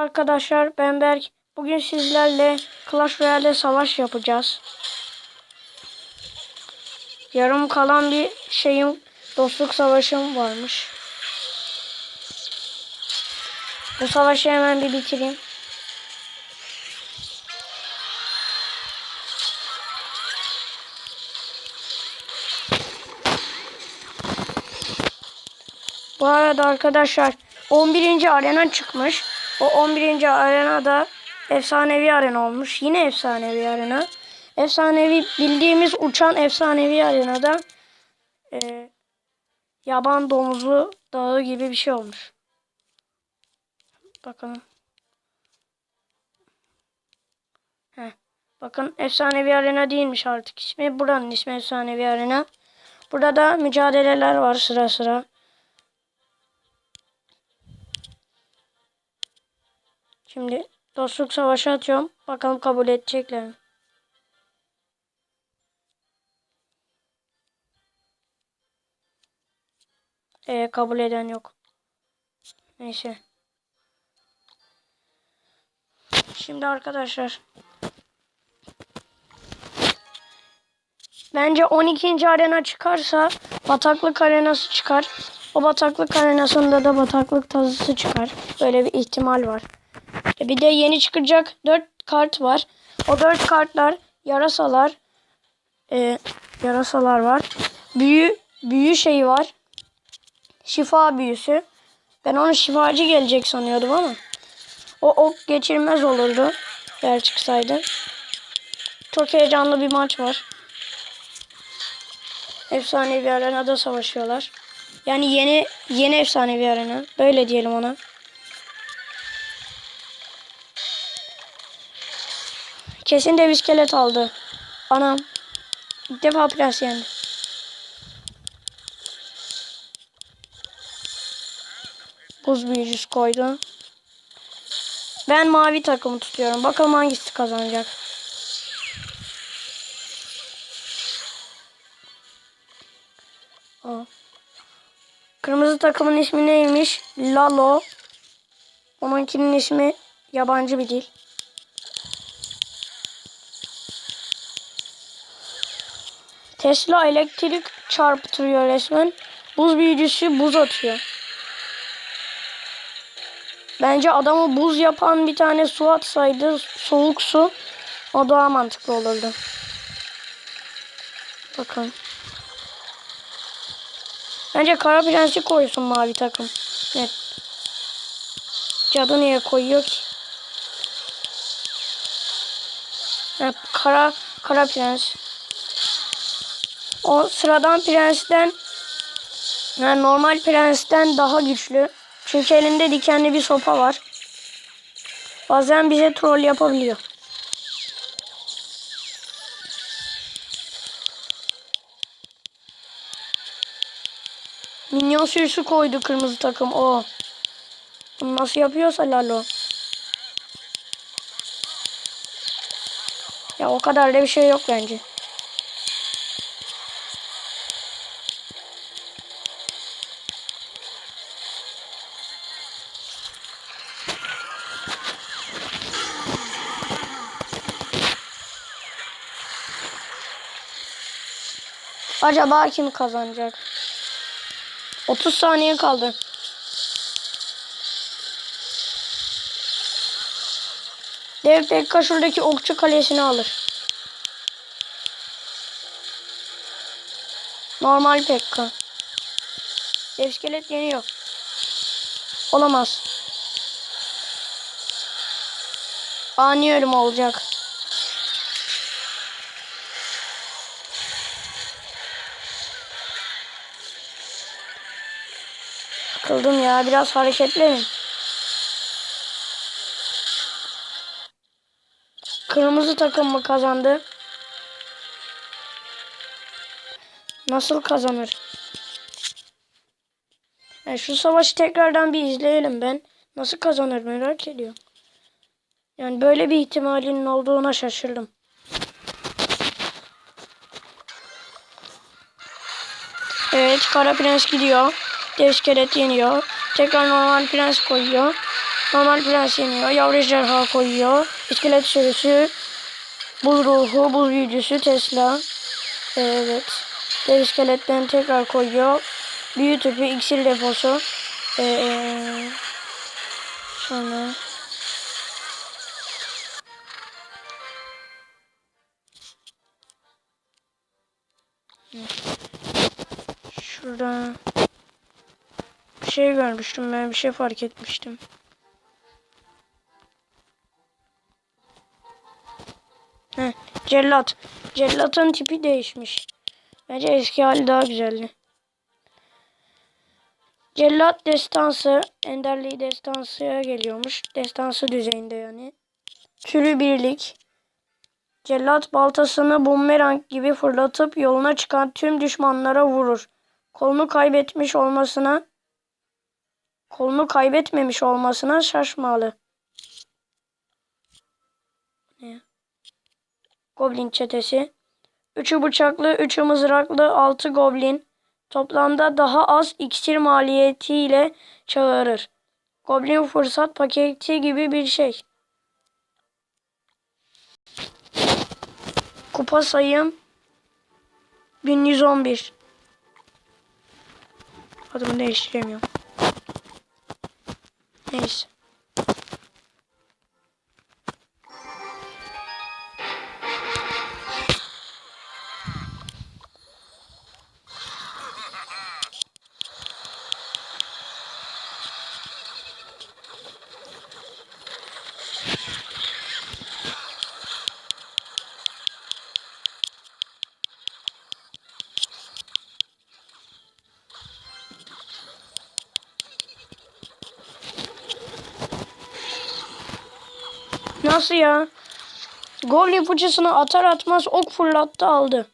Arkadaşlar ben Berk. Bugün sizlerle Clash Royale savaş yapacağız. Yarım kalan bir şeyim dostluk savaşım varmış. Bu savaşı hemen bir bitireyim. Bu arada arkadaşlar 11. arena çıkmış. O 11. arenada efsanevi arena olmuş. Yine efsanevi arena. Efsanevi bildiğimiz uçan efsanevi arenada e, yaban domuzu dağı gibi bir şey olmuş. Bakalım. Heh. Bakın efsanevi arena değilmiş artık ismi. Buranın ismi efsanevi arena. Burada da mücadeleler var sıra sıra. Şimdi dostluk savaşı atıyorum. Bakalım kabul edecekler mi? Ee, kabul eden yok. Neyse. Şimdi arkadaşlar. Bence 12. arena çıkarsa bataklık arenası çıkar. O bataklık arenasında da bataklık tazısı çıkar. Böyle bir ihtimal var. E, Bir de yeni çıkacak 4 kart var. O 4 kartlar yarasalar. E, yarasalar var. Büyü büyü şeyi var. Şifa büyüsü. Ben onu şifacı gelecek sanıyordum ama. O ok geçirmez olurdu. Eğer çıksaydı. Çok heyecanlı bir maç var. Efsanevi arenada savaşıyorlar. Yani yeni yeni efsanevi arena. Böyle diyelim ona. Kesin dev iskelet aldı. Anam. İlk defa prens yendi. Buz büyücüsü koydu. Ben mavi takımı tutuyorum. Bakalım hangisi kazanacak. Aa. Kırmızı takımın ismi neymiş? Lalo. Onunkinin ismi yabancı bir dil. Tesla elektrik çarptırıyor resmen. Buz büyücüsü buz atıyor. Bence adamı buz yapan bir tane su atsaydı soğuk su o daha mantıklı olurdu. Bakın. Bence kara prensi koysun mavi takım. Evet. Cadı niye koyuyor ki? Evet, kara kara prens. O sıradan prensten yani normal prensten daha güçlü. Çünkü elinde dikenli bir sopa var. Bazen bize troll yapabiliyor. Minyon sürüsü koydu kırmızı takım. O. Bunu nasıl yapıyorsa Lalo. Ya o kadar da bir şey yok bence. Acaba kim kazanacak? 30 saniye kaldı. Dev Pekka şuradaki okçu kalesini alır. Normal Pekka. Dev iskelet yeniyor. Olamaz. Ani ölüm olacak. Sıkıldım ya. Biraz hareketlenin. Kırmızı takım mı kazandı? Nasıl kazanır? Yani şu savaşı tekrardan bir izleyelim ben. Nasıl kazanır merak ediyorum. Yani böyle bir ihtimalinin olduğuna şaşırdım. Evet Kara Prens gidiyor. Dev iskelet yeniyor. Tekrar normal prens koyuyor. Normal prens yeniyor. Yavru ejderha koyuyor. İskelet sürüsü. Buz ruhu, buz büyücüsü Tesla. Evet. Dev iskeletten tekrar koyuyor. Büyü tüpü, iksir deposu. Ee, sonra şurada şey görmüştüm ben bir şey fark etmiştim. Heh, cellat. Cellatın tipi değişmiş. Bence eski hali daha güzeldi. Cellat destansı, Enderli destansıya geliyormuş. Destansı düzeyinde yani. Türü birlik. Cellat baltasını bumerang gibi fırlatıp yoluna çıkan tüm düşmanlara vurur. Kolunu kaybetmiş olmasına kolunu kaybetmemiş olmasına şaşmalı. Goblin çetesi. Üçü bıçaklı, üçü mızraklı, altı goblin. Toplamda daha az iksir maliyetiyle çağırır. Goblin fırsat paketi gibi bir şey. Kupa sayım 1111. Adımı değiştiremiyorum. Neyse. Nasıl ya? Goblin fıçısını atar atmaz ok fırlattı aldı.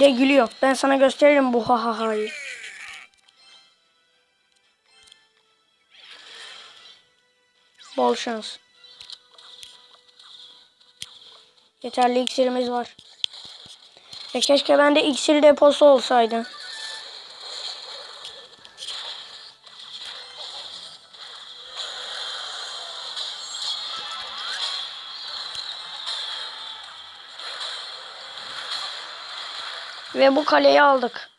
De gülüyor. Ben sana gösteririm bu ha ha hayı. Bol şans. Yeterli iksirimiz var. Ya keşke bende iksir deposu olsaydı. Ve bu kaleyi aldık.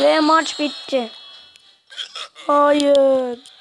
Ve maç bitti. Hayır.